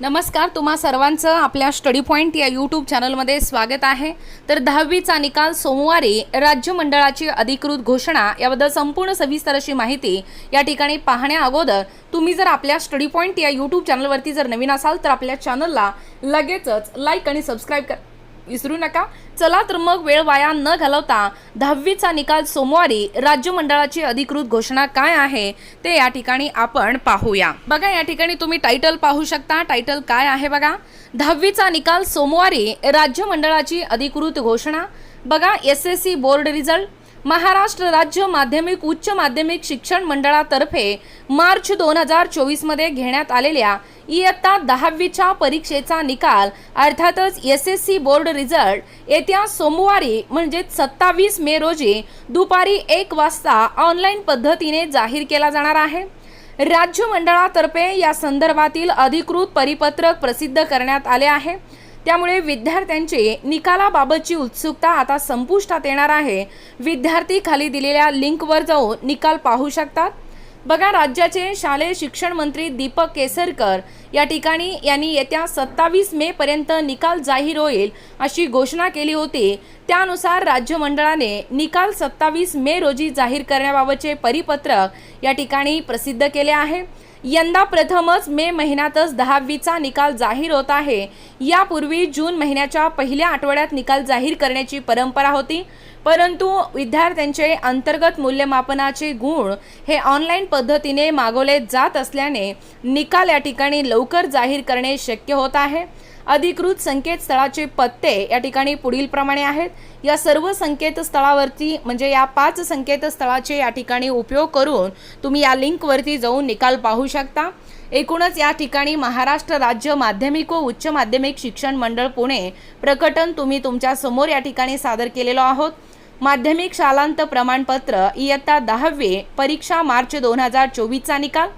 नमस्कार तुम्हा सर्वांचं आपल्या स्टडी पॉईंट या यूट्यूब चॅनलमध्ये स्वागत आहे. तर दहावीचा निकाल सोमवारी राज्य मंडळाची अधिकृत घोषणा याबद्दल संपूर्ण सविस्तर अशी माहिती या ठिकाणी पाहण्या अगोदर तुम्ही जर आपल्या स्टडी पॉईंट या यूट्यूब चॅनलवरती जर नवीन असाल तर आपल्या चॅनलला लगेचच लाईक आणि सबस्क्राईब कर विसरू नका. चला तर मग वेळ वाया न घालवता दहावीचा निकाल सोमवारी राज्य मंडळाची अधिकृत घोषणा काय आहे ते या ठिकाणी आपण पाहूया. बघा या ठिकाणी तुम्ही टायटल पाहू शकता. टायटल काय आहे बघा? दहावीचा निकाल सोमवारी राज्य मंडळाची अधिकृत घोषणा. बघा S S C board result Maharashtra राज्य माध्यमिक उच्च माध्यमिक शिक्षण मंडळातर्फे मार्च दोन हजार चोवीसमध्ये घेण्यात आलेल्या इयत्ता दहावीच्या परीक्षेचा निकाल अर्थातच S S C board result येत्या सोमवारी म्हणजे सत्तावीस मे रोजी दुपारी एक वाजता ऑनलाईन पद्धतीने जाहीर केला जाणार आहे. राज्य मंडळातर्फे या संदर्भातील अधिकृत परिपत्रक प्रसिद्ध करण्यात आले आहे. त्यामुळे विद्यार्थ्यांची निकालाबाबतची उत्सुकता आता संपुष्टात येणार आहे. विद्यार्थी खाली दिलेल्या लिंकवर जाऊन निकाल पाहू शकतात. बघा राज्याचे शालेय शिक्षण मंत्री दीपक केसरकर या ठिकाणी यांनी येत्या सत्तावीस मे पर्यंत निकाल जाहीर होईल अशी घोषणा केली होती. त्यानुसार राज्य मंडळाने निकाल सत्तावीस मे रोजी जाहीर करण्याबाबतचे परिपत्रक या ठिकाणी प्रसिद्ध केले आहे. यंदा प्रथमच मे महिन्यातच दहावीचा निकाल जाहीर होत आहे. यापूर्वी जून महिन्याच्या पहिल्या आठवड्यात निकाल जाहीर करण्याची परंपरा होती. परंतु विद्यार्थ्यांचे अंतर्गत मूल्यमापनाचे गुण हे ऑनलाईन पद्धतीने मागवले जात असल्याने निकाल या ठिकाणी लवकर जाहीर करणे शक्य होत आहे. अधिकृत संकेतस्थळाचे पत्ते या ठिकाणी पुढील प्रमाणे आहेत. या सर्व संकेतस्थळावरती म्हणजे या पाच संकेतस्थळाचे या ठिकाणी उपयोग करून तुम्ही या लिंकवरती जाऊन निकाल पाहू शकता. एकूणच या ठिकाणी महाराष्ट्र राज्य माध्यमिक व उच्च माध्यमिक शिक्षण मंडळ पुणे प्रकटन तुम्ही तुमच्यासमोर या ठिकाणी सादर केलेलो आहोत. माध्यमिक शालांत प्रमाणपत्र इयत्ता दहावी परीक्षा मार्च दोन हजार चोवीसचा निकाल.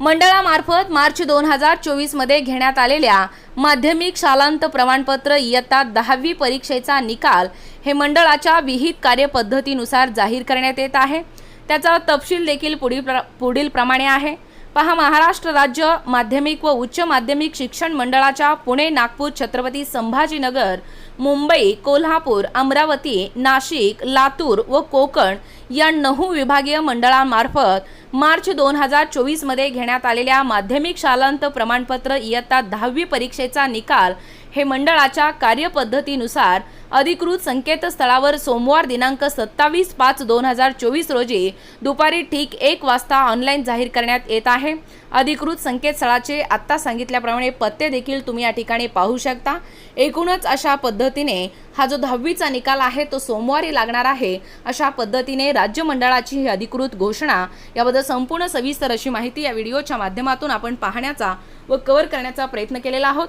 मंडळामार्फत मार्च दोन हजार चोवीसमध्ये घेण्यात आलेल्या माध्यमिक शालांत प्रमाणपत्र इयत्ता दहावी परीक्षेचा निकाल हे मंडळाच्या विहित कार्यपद्धतीनुसार जाहीर करण्यात येत आहे. त्याचा तपशील देखील पुढील प्र पुढील प्रमाणे आहे. पहा महाराष्ट्र राज्य माध्यमिक व उच्च माध्यमिक शिक्षण मंडळाच्या पुणे नागपूर छत्रपती संभाजीनगर मुंबई कोल्हापूर अमरावती नाशिक लातूर व कोकण या नऊ विभागीय मंडळांमार्फत मार्च दोन हजार चोवीसमध्ये घेण्यात आलेल्या माध्यमिक शालांत प्रमाणपत्र इयत्ता दहावी परीक्षेचा निकाल हे मंडळाच्या कार्यपद्धतीनुसार अधिकृत संकेतस्थळावर सोमवार दिनांक सत्तावीस पाच दोन हजार चोवीस रोजी दुपारी ठीक एक वाजता ऑनलाईन जाहीर करण्यात येत आहे. अधिकृत संकेतस्थळाचे आत्ता सांगितल्याप्रमाणे पत्ते देखील तुम्ही या ठिकाणी पाहू शकता. एकूणच अशा पद्धतीने हा जो दहावीचा निकाल आहे तो सोमवारी लागणार आहे. अशा पद्धतीने राज्य मंडळाची ही अधिकृत घोषणा याबद्दल संपूर्ण सविस्तर अशी माहिती या व्हिडिओच्या माध्यमातून आपण पाहण्याचा व कव्हर करण्याचा प्रयत्न केलेला आहोत.